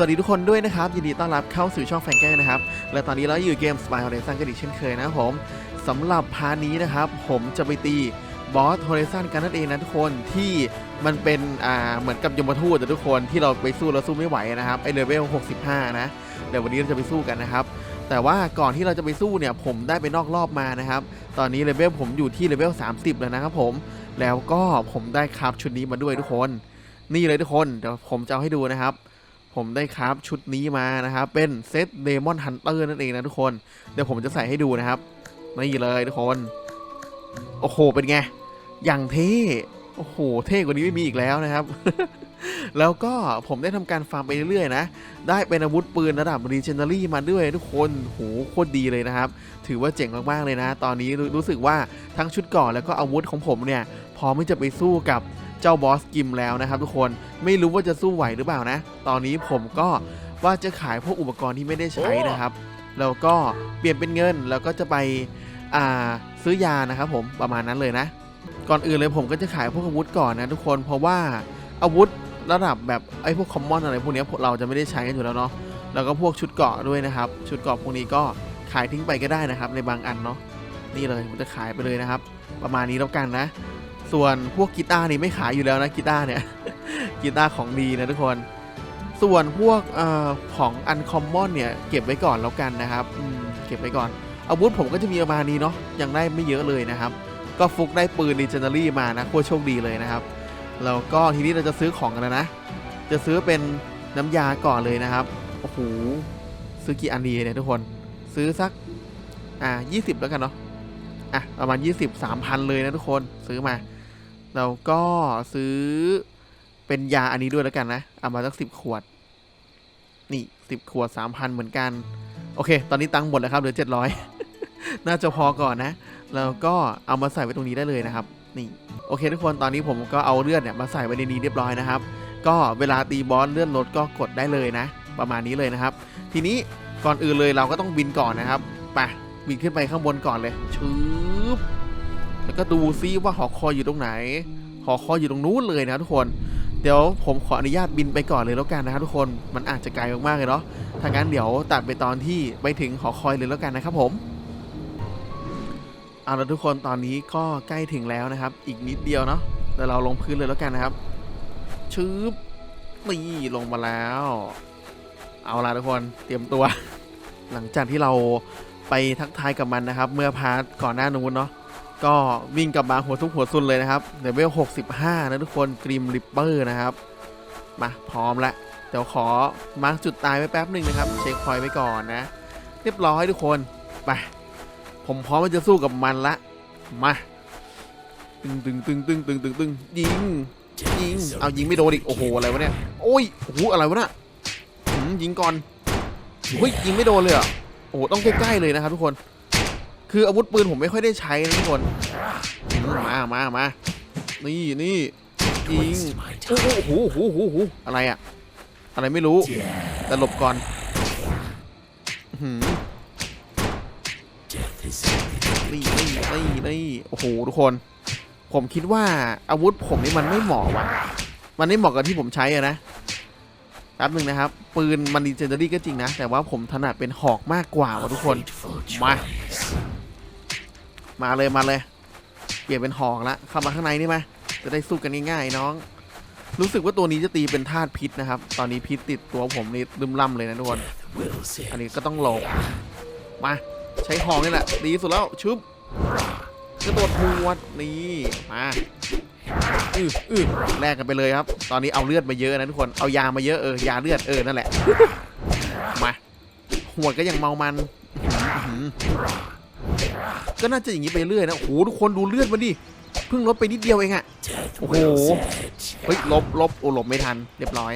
วัสดีทุกคนด้วยนะครับ ยินดีต้อนรับเข้าสู่ช่องแฟนเกอร์นะครับ และตอนนี้เราอยู่เกม Spy Horizon กันอีกเช่นเคยนะครับผมสำหรับพาร์ทนี้นะครับ ผมจะไปตีบอส Horizon กันนั่นเองนะทุกคนที่มันเป็นอ่าเหมือนกับยมทูตแต่ทุกคนที่เราไปสู้แล้วสู้ไม่ไหวนะครับไอเลเวล 65 นะเดี๋ยววันนี้เราจะไปสู้กันนะครับ แต่ว่าก่อนที่เราจะไปสู้เนี่ยผมได้ไปนอกรอบมานะครับ ตอนนี้เลเวลผมอยู่ที่เลเวล 30 แล้วนะครับผมแล้วก็ผมได้คราฟชุดนี้มาด้วยทุกคน นี่เลยทุกคนเดี๋ยวผมจะเอาให้ดูนะครับ ผมได้คราฟชุดนี้มานะครับ เป็นเซตเดมอนฮันเตอร์นั่นเองนะทุกคน เดี๋ยวผมจะใส่ให้ดูนะครับ นี่เลยทุกคน โอ้โห เป็นไง อย่างเท่ โอ้โห เท่กว่านี้ไม่มีอีกแล้วนะครับ แล้วก็ผมได้ทำการฟาร์มไปเรื่อยๆนะ ได้เป็นอาวุธปืนระดับรีเจน a รี่มาด้วยทุกคน โห โคตรดีเลยนะครับ ถือว่าเจ๋งมากๆเลยนะ ตอนนี้รู้สึกว่าทั้งชุดเก่อนแล้วก็อาวุธของผมเนี่ย พร้อมที่จะไปสู้กับ เจ้าบอสกิมแล้วนะครับทุกคนไม่รู้ว่าจะสู้ไหวหรือเปล่านะ ตอนนี้ผมก็ว่าจะขายพวกอุปกรณ์ที่ไม่ได้ใช้นะครับแล้วก็เปลี่ยนเป็นเงินแล้วก็จะไปซื้อยานะครับผมประมาณนั้นเลยนะ ก่อนอื่นเลยผมก็จะขายพวกอาวุธก่อนนะทุกคนเพราะว่าอาวุธระดับแบบไอ้พวกคอมมอนอะไรพวกนี้พวกเราจะไม่ได้ใช้กันอยู่แล้วเนาะแล้วก็พวกชุดเกราะด้วยนะครับ ชุดเกราะพวกนี้ก็ขายทิ้งไปก็ได้นะครับ ในบางอันเนาะนี่เลยผมจะขายไปเลยนะครับ ประมาณนี้แล้วกันนะ ส่วนพวกกีตาร์นี่ไม่ขายอยู่แล้วนะกีตาร์เนี่ยกีตาร์ของดีนะทุกคน ส่วนพวกอของอันคอมมอนเนี่ยเก็บไว้ก่อนแล้วกันนะครับเก็บไว้ก่อน อาวุธผมก็จะมีประมาณนี้เนาะยังได้ไม่เยอะเลยนะครับ ก็ฟุกได้ปืน l ีเจน a รี่มานะโคตรโชคดีเลยนะครับแล้วก็ทีนี้เราจะซื้อของกันแล้วนะ จะซื้อเป็นน้ำยาก่อนเลยนะครับโอ้โหซื้อกี่อันดีเนี่ยทุกคนซื้อสักอ่า20 แล้วกันเนาะอะประมาณ 20 3,000 เลยนะทุกคนซื้อมา แล้วก็ซื้อเป็นยาอันนี้ด้วยแล้วกันนะ เอามาสัก10ขวด นี่10ขวด3,000เหมือนกัน โอเค ตอนนี้ตังค์หมดแล้วครับเหลือ700น่าจะพอก่อนนะ แล้วก็เอามาใส่ไว้ตรงนี้ได้เลยนะครับ นี่ โอเคทุกคน ตอนนี้ผมก็เอาเลือดเนี่ยมาใส่ไว้ในนี้เรียบร้อยนะครับ ก็เวลาตีบอสเลื่อนรถก็กดได้เลยนะ ประมาณนี้เลยนะครับ ทีนี้ก่อนอื่นเลยเราก็ต้องบินก่อนนะครับ ไป บินขึ้นไปข้างบนก่อนเลยชืบ แล้วก็ดูซิว่าหอคอยอยู่ตรงไหน หอคอยอยู่ตรงนู้นเลยนะทุกคน เดี๋ยวผมขออนุญาตบินไปก่อนเลยแล้วกันนะครับทุกคน มันอาจจะไกลมากๆเลยเนาะ ถ้างั้นเดี๋ยวตัดไปตอนที่ไปถึงหอคอยเลยแล้วกันนะครับผมเอาละทุกคนตอนนี้ก็ใกล้ถึงแล้วนะครับ อีกนิดเดียวเนาะเดี๋ยวเราลงพื้นเลยแล้วกันนะครับชืบนี่ลงมาแล้ว เอาละทุกคนเตรียมตัว หลังจากที่เราไปทักทายกับมันนะครับ เมื่อพาร์ทก่อนหน้านู้นเนาะ ก็วิ่งกลับมาหัวทุกหัวซุนเลยนะครับเลเวล65 นะทุกคนกริมริปเปอร์นะครับ มาพร้อมละเดี๋ยวขอมาร์กจุดตายไว้แป๊บหนึ่งนะครับ เช็คพอยไว้ก่อนนะ เรียบร้อยทุกคนไปผมพร้อมที่จะสู้กับมันละ มาตึงตึงตึงตึงตึงตึงตึงยิงยิงเอายิงไม่โดนอีกโอ้โหอะไรวะเนี่ยโอ้ยโอ้โหอะไรวะน่ะยิงก่อนเฮ้ยยิงไม่โดนเลยอะโอ้โหต้องใกล้ๆเลยนะครับทุกคน คืออาวุธปืนผมไม่ค่อยได้ใช้นะทุกคน มามามานี่นี่ยิงโอ้โหโอ้โหโอ้โหโอ้โหอะไรอะอะไรไม่รู้ แต่หลบก่อนหนี่นี่นี่นี่โอ้โหทุกคน ผมคิดว่าอาวุธผมนี่มันไม่เหมาะว่ะ มันไม่เหมาะกับที่ผมใช้อะนะแป๊บหนึ่งนะครับ ปืนมันดีเจนเดอรี่ก็จริงนะ แต่ว่าผมถนัดเป็นหอกมากกว่าว่ะทุกคน มา มาเลยมาเลย เปลี่ยนเป็นหอกละเข้ามาข้างในนี่ไหมจะได้สู้กันง่ายๆน้อง รู้สึกว่าตัวนี้จะตีเป็นธาตุพิษนะครับ ตอนนี้พิษติดตัวผมนี่ลืมล่ำเลยนะทุกคนอันนี้ก็ต้องหลบมาใช้หอกนี่แหละดีสุดแล้วชุบกระโดดหวดนี่มาอืออือแลกกันไปเลยครับ ตอนนี้เอาเลือดมาเยอะนะทุกคนเอายามาเยอะเออยาเลือดเออนั่นแหละมาหวดก็ยังเมามันอ ก็น่าจะอย่างนี้ไปเรื่อยนะโอ้โหทุกคนดูเลือดมันดิเพิ่งลดไปนิดเดียวเองอะโอ้โหเฮ้ยลบลบโอ้หลบไม่ทันเรียบร้อย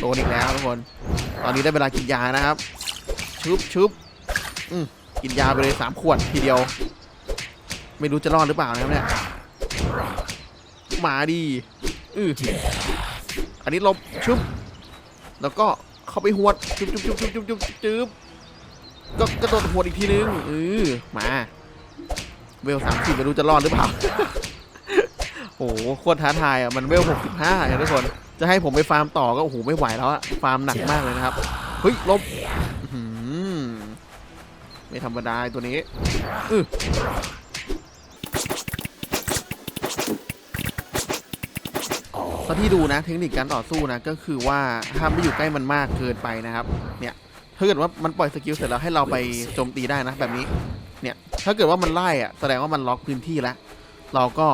โดนอีกแล้วทุกคน ตอนนี้ได้เวลากินยานะครับชุบชุบอืมกินยาไปเลยสามขวดทีเดียว ไม่รู้จะรอดหรือเปล่านะครับเนี่ยมาดีอืออันนี้ลบชุบแล้วก็เข้าไปหวดจุบจุบจุบจุบจุบจุบจุบ ก็กระโดดหวดอีกทีนึงเออมา เวลสามสิบไม่รู้จะรอดหรือเปล่า โอ้โหโคตรท้าทายอะ มันเวลหกสิบห้าทุกคน จะให้ผมไปฟาร์มต่อก็โอ้โหไม่ไหวแล้วอะฟาร์มหนักมากเลยนะครับ เฮ้ยลบไม่ธรรมดาตัวนี้อือตอนที่ดูนะเทคนิคการต่อสู้นะก็คือว่าห้ามไม่อยู่ใกล้มันมากเกินไปนะครับ เนี่ย ถ้าเกิดว่ามันปล่อยสกิลเสร็จแล้วให้เราไปโจมตีได้นะแบบนี้ เนี่ย ถ้าเกิดว่ามันไล่อะแสดงว่ามันล็อกพื้นที่แล้ว เราก็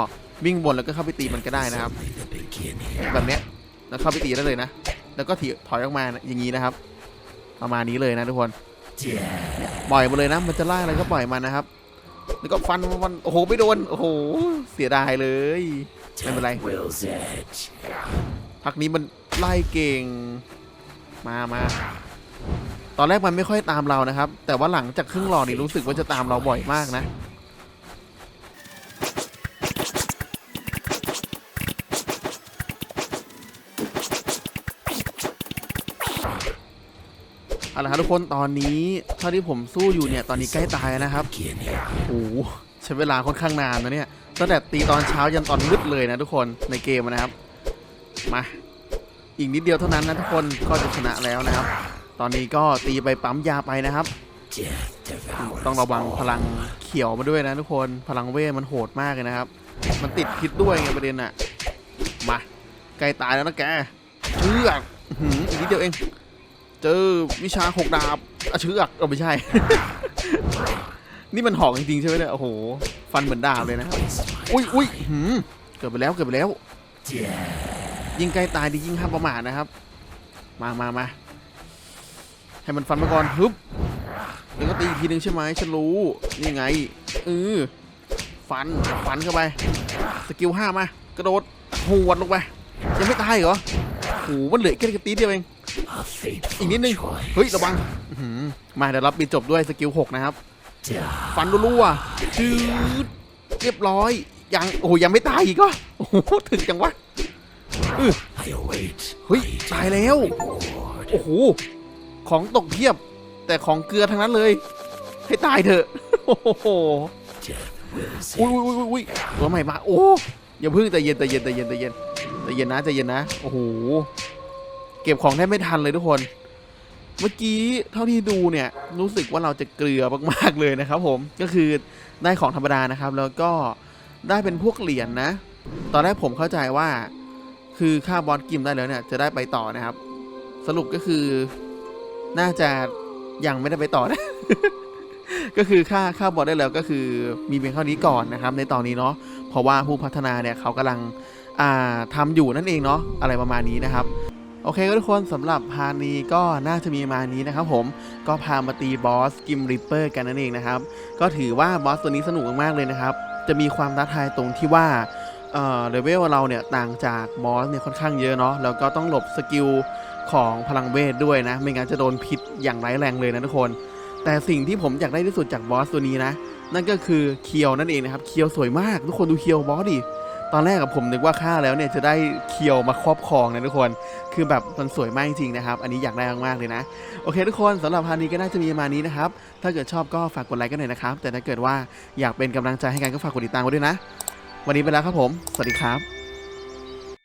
วิ่งบนแล้วก็เข้าไปตีมันก็ได้นะครับ แบบเนี้ยแล้วเข้าไปตีได้เลยนะ แล้วก็ถอยออกมาอย่างนี้นะครับ ประมาณนี้เลยนะทุกคน ปล่อยมาเลยนะ มันจะไล่อะไรก็ปล่อยมันนะครับ แล้วก็ฟันมันโอ้โหไม่โดน โอ้โห เสียดายเลย ไม่เป็นไร พักนี้มันไล่เก่ง มามา ตอนแรกมันไม่ค่อยตามเรานะครับ แต่ว่าหลังจากครึ่งหลอดนี่รู้สึกว่าจะตามเราบ่อยมากนะเอาละครับทุกคนตอนนี้เท่าที่ผมสู้อยู่เนี่ยตอนนี้ใกล้ตายแล้วนะครับ Begin. โอ้โหใช้เวลาค่อนข้างนานนะเนี่ยตั้งแต่ตีตอนเช้ายันตอนมืดเลยนะทุกคนในเกมนะครับ มา อีกนิดเดียวเท่านั้นนะทุกคนก็จะชนะแล้วนะครับ ตอนนี้ก็ตีไปปั๊มยาไปนะครับ ต้องระวังพลังเขียวมาด้วยนะทุกคนพลังเวทมันโหดมากเลยนะครับ มันติดพิษด้วยไงประเด็นอะมาใกล้ตายแล้วนะแกเชือกอื้อหืออีกนิดเดียวเอง เจอวิชาหกดาบอะเชือกเออไม่ใช่ นี่มันหอกจริงๆใช่ไหมเนี่ยโอ้โห ฟันเหมือนดาบเลยนะอุ้ยอุ้ยหืมเกิดไปแล้วเกิดไปแล้ว ยิ่งใกล้ตายดียิ่งห้ามประมาทนะครับ มามามา ให้มันฟันมาก่อนฮึบแล้วก็ตีอีกทีหนึ่งใช่ไหมฉันรู้นี่ไงเออฟันฟันเข้าไปสกิลห้ามากระโดดหวดลงไปยังไม่ตายเหรอโอ้โหมันเหลือแค่กระตีเดียวเองอีกนิดนึงเฮ้ยระวังมาเดี๋ยวรับปิดจบด้วยสกิลหกนะครับฟันรัวๆจืดเรียบร้อยยังโอ้ยังไม่ตายอีกก็โอ้โหถึงจังวะเฮ้ยตายแล้วโอ้โห ของตกเพียบ แต่ของเกลือทั้งนั้นเลย ให้ตายเถอะ โอ้โห Death wills อุ้ยอุ้ยอุ้ยอุ้ยตัวใหม่มา โอ้อย่าเพิ่งใจเย็นใจเย็นใจเย็นใจเย็นใจเย็นนะใจเย็นนะ โอ้โห เก็บของได้ไม่ทันเลยทุกคน เมื่อกี้เท่าที่ดูเนี่ย รู้สึกว่าเราจะเกลือมากๆเลยนะครับผม ก็คือได้ของธรรมดานะครับ แล้วก็ได้เป็นพวกเหรียญนะตอนแรกผมเข้าใจว่า คือค่าบอสกิมได้แล้วเนี่ย จะได้ไปต่อนะครับ สรุปก็คือ น่าจะยังไม่ได้ไปต่อนะ ก็คือค่าค่าบอสได้แล้วก็คือมีเพียงเท่านี้ก่อนนะครับ ในตอนนี้เนาะเพราะว่าผู้พัฒนาเนี่ยเขากำลังอ่าทำอยู่นั่นเองเนาะอะไรประมาณนี้นะครับโอเคก็ทุกคนสำหรับพาร์ทนี้ก็น่าจะมีมานี้นะครับผมก็พามาตีบอสกิมริปเปอร์กันนั่นเองนะครับ ก็ถือว่าบอสตัวนี้สนุกมากๆเลยนะครับ จะมีความท้าทายตรงที่ว่าเอ่อเลเวลเราเนี่ยต่างจากบอสเนี่ยค่อนข้างเยอะเนาะแล้วก็ต้องหลบสกิล ของพลังเวทด้วยนะ ไม่งั้นจะโดนพิษอย่างร้ายแรงเลยนะทุกคน แต่สิ่งที่ผมอยากได้ที่สุดจากบอสตัวนี้นะ นั่นก็คือเคียวนั่นเองนะครับ เคียวสวยมาก ทุกคนดูเคียวบอสดิ ตอนแรกกับผมนึกว่าฆ่าแล้วเนี่ยจะได้เคียวมาครอบครองนะทุกคน คือแบบมันสวยมากจริงๆนะครับ อันนี้อยากได้มากๆเลยนะ โอเค ทุกคนสำหรับพานี้ก็น่าจะมีประมาณนี้นะครับ ถ้าเกิดชอบก็ฝากกดไลค์กันหน่อยนะครับ แต่ถ้าเกิดว่าอยากเป็นกำลังใจให้กันก็ฝากกดติดตามไว้ด้วยนะ วันนี้ไปแล้วครับผม สวัสดีครับ